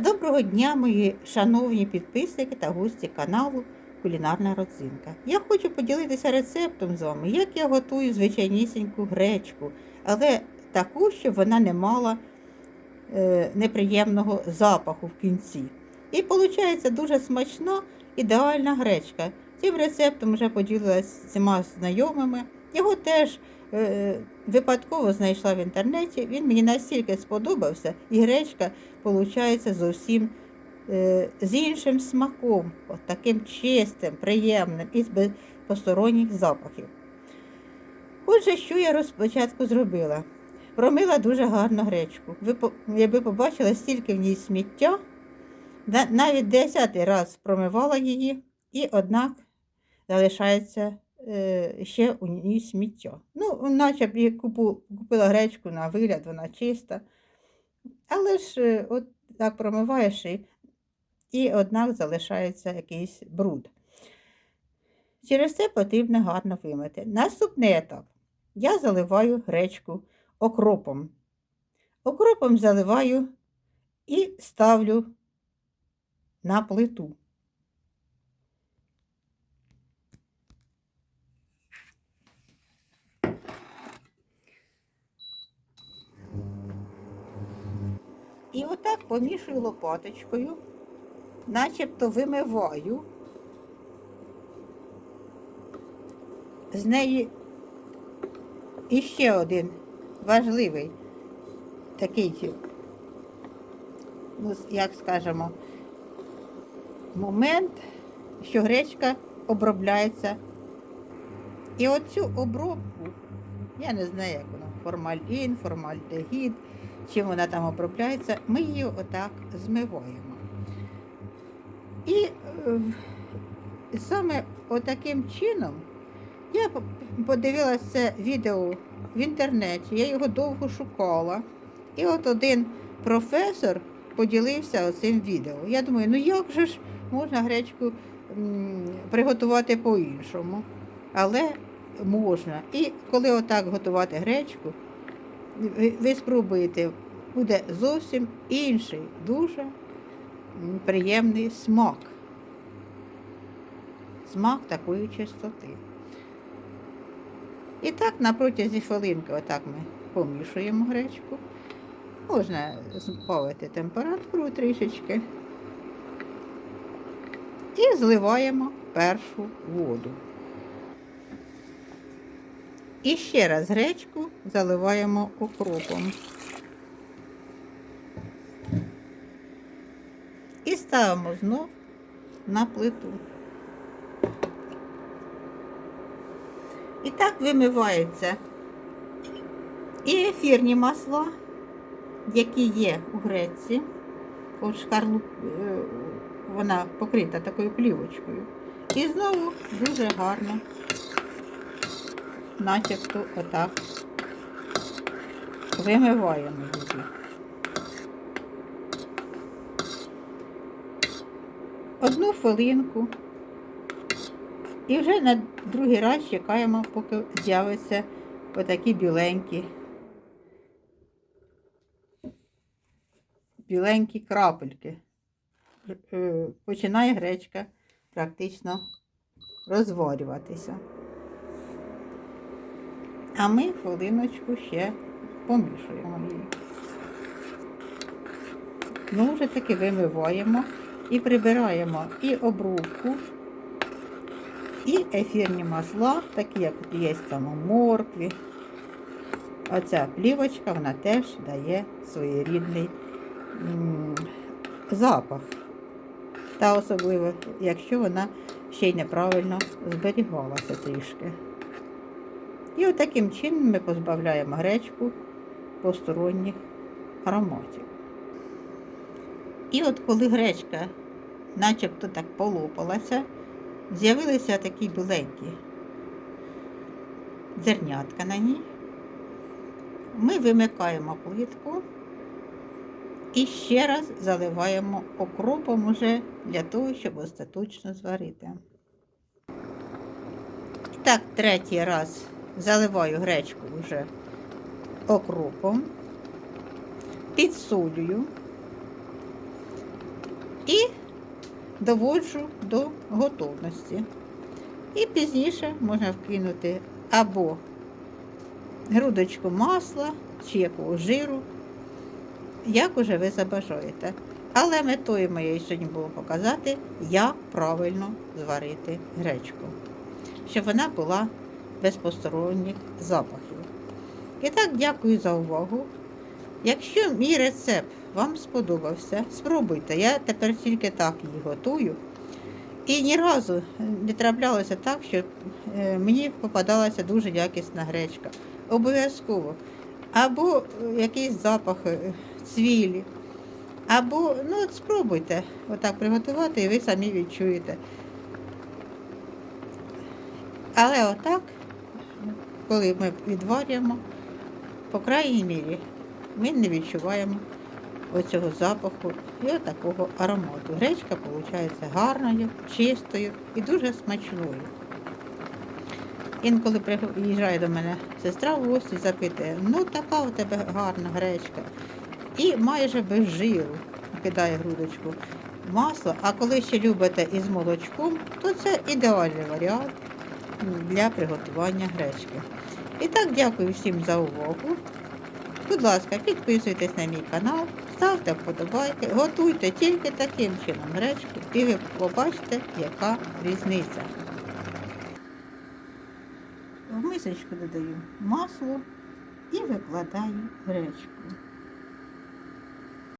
Доброго дня, мої шановні підписники та гості каналу Кулінарна родзинка. Я хочу поділитися рецептом з вами, як я готую звичайнісіньку гречку, але таку, щоб вона не мала е, неприємного запаху в кінці. І виходить дуже смачна, ідеальна гречка. Цим рецептом вже поділилася з всіма знайомими. Його теж випадково знайшла в інтернеті. Він мені настільки сподобався, і гречка виходить зовсім е, з іншим смаком, от таким чистим, приємним і без посторонніх запахів. Отже, що я спочатку зробила? Промила дуже гарно гречку. Ви, якби побачили, стільки в ній сміття, навіть десятий раз промивала її, і однак залишається е, ще у ній сміття. Ну, наче б я купила гречку на вигляд, вона чиста. Але ж е, от так промиваєш і, і однак залишається якийсь бруд. Через це потрібно гарно вимити. Наступний етап. Я заливаю гречку окропом. Окропом заливаю і ставлю на плиту. І отак помішую лопаточкою, начебто вимиваю. З неї іще один важливий такий, ну, як скажемо, момент, що гречка обробляється. І оцю обробку, я не знаю, як вона, формальін, формальдегід, чим вона там обробляється, ми її отак змиваємо. І е, саме отаким чином я по- подивилася відео в інтернеті, я його довго шукала. І от один професор поділився цим відео. Я думаю, ну як же ж можна гречку приготувати по-іншому? Але можна. І коли отак готувати гречку, ви, спробуєте, буде зовсім інший, дуже приємний смак. Смак такої чистоти. І так на протязі хвилинки отак ми помішуємо гречку. Можна збавити температуру трішечки. І зливаємо першу воду. І ще раз гречку заливаємо окропом. І ставимо знов на плиту. І так вимиваються і ефірні масла, які є у греці. От шкарлуп, е, вона покрита такою плівочкою. І знову дуже гарно, начебто отак вимиваємо її. Одну хвилинку. І вже на другий раз чекаємо, поки з'являться отакі біленькі, біленькі крапельки. Е, Починає гречка практично розварюватися. А ми хвилиночку ще помішуємо її. Ну, вже таки вимиваємо і прибираємо і обрубку, і ефірні масла, такі як є там у моркві. Оця плівочка, вона теж дає своєрідний запах. Та особливо, якщо вона ще й неправильно зберігалася трішки. І от чином ми позбавляємо гречку посторонніх ароматів. І от коли гречка начебто так полопалася, з'явилися такі біленькі зернятка на ній. Ми вимикаємо плитку і ще раз заливаємо окропом уже для того, щоб остаточно зварити. І так, третій раз заливаю гречку вже окропом, підсолюю. і доводжу до готовності. І пізніше можна вкинути або грудочку масла чи якого жиру, як уже ви забажаєте. Але метою моєю сьогодні було показати, як правильно зварити гречку, щоб вона була без посторонніх запахів. І так, дякую за увагу. Якщо мій рецепт вам сподобався, спробуйте. Я тепер тільки так її готую. І ні разу не траплялося так, що е, мені попадалася дуже якісна гречка. Обов'язково. Або е, якийсь запах е, цвілі. Або, ну от спробуйте отак приготувати, і ви самі відчуєте. Але отак, коли ми відварюємо, по крайній мірі, ми не відчуваємо оцього запаху і отакого аромату. Гречка виходить гарною, чистою і дуже смачною. Інколи приїжджає до мене сестра в гості, запитує, ну така у тебе гарна гречка. І майже без жиру кидає грудочку масло. А коли ще любите із молочком, то це ідеальний варіант для приготування гречки. І так, дякую всім за увагу. Будь ласка, підписуйтесь на мій канал, ставте вподобайки, готуйте тільки таким чином гречку, і ви побачите, яка різниця. В мисочку додаю масло і викладаю гречку.